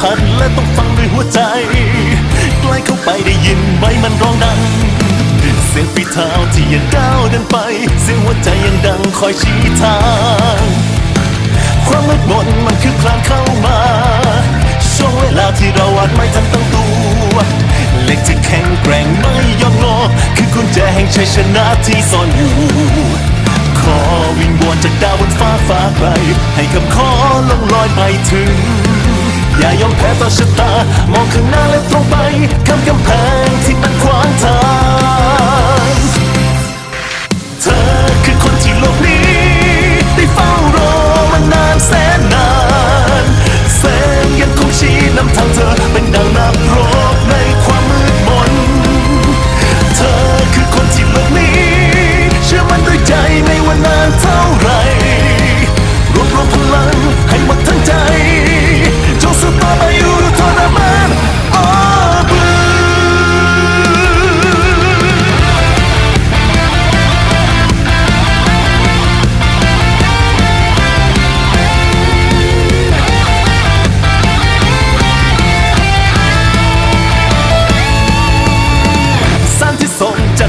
ผัสและต้องฟังด้วยหัวใจ ใกล้เข้าไปได้ยินใบมันร้องดัง เสียงฝีเท้าที่ยังก้าวเดินไป เสียงหัวใจยังดังคอยชี้ทาง ความมืดมนมันคือคลานเข้ามา ช่วงเวลาที่เราอาจไม่ทันตั้งตัวเหล็กที่แข็งแกร่งไม่ยอมงอ คือกุญแจแห่งชัยชนะที่ซ่อนอยู่ขอวิงวอนจากดาวบนฟ้าฟ้าไกลให้คำขอลงลอยไปถึง ชะตามองข้างหน้าและตรงไปข้ามกำแพง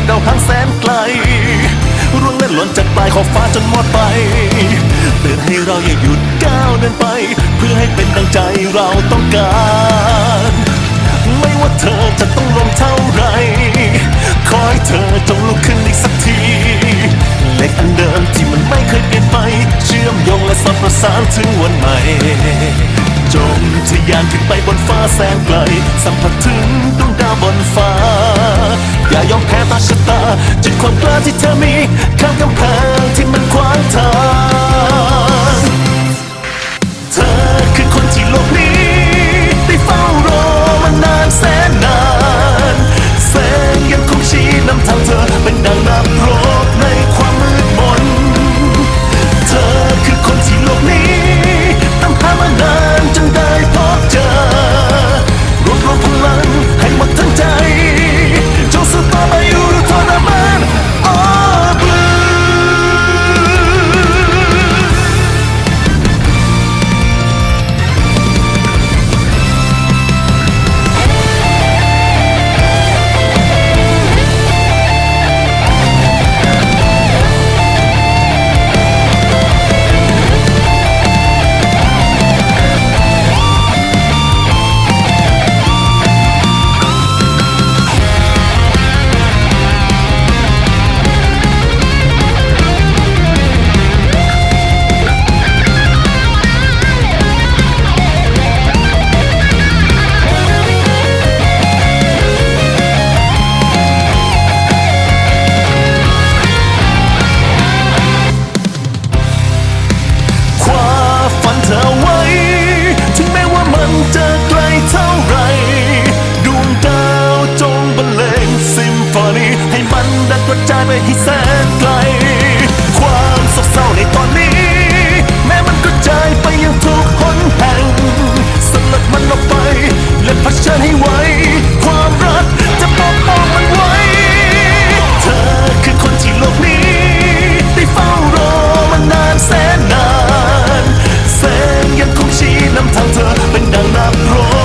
ดาวหางแสนไกลร่วงเล่นหล่นจากปลายขอบฟ้าจนหมดไปเตือนให้เราอย่าหยุดก้าวเดินไป เพื่อให้เป็นดังใจเราต้องการ ไม่ว่าเธอจะต้องลงเท่าไรขอให้เธอจงลุกขึ้นอีกสักทีเหล็กอันเดิมที่มันไม่เคยเปลี่ยนไป เชื่อมโยงและสอดประสานถึงวันใหม่จงทะยานขึ้นไปบนฟ้าแสนไกล สัมผัสถึงดวงดาวบนฟ้า อย่ายอมแพ้ต ที่เธอมีคำกำแพ จะไกลเท่าไรดวดาวจงบรรเลงซิมโฟนีให้มันดังกระจายไปให้แสนไกล ความโกเร้ในตอนนี้ แม้มันกระจายไปยังทุกหนแห่งสลัดมันออกไป และเผชิญให้ไวความรักจะปกป้องมันไวเธอคือคนที่โลกนี้ ได้เฝ้ารอมานานแสนนานแสงยังคงชี้นำทางเธอ ดังนับรว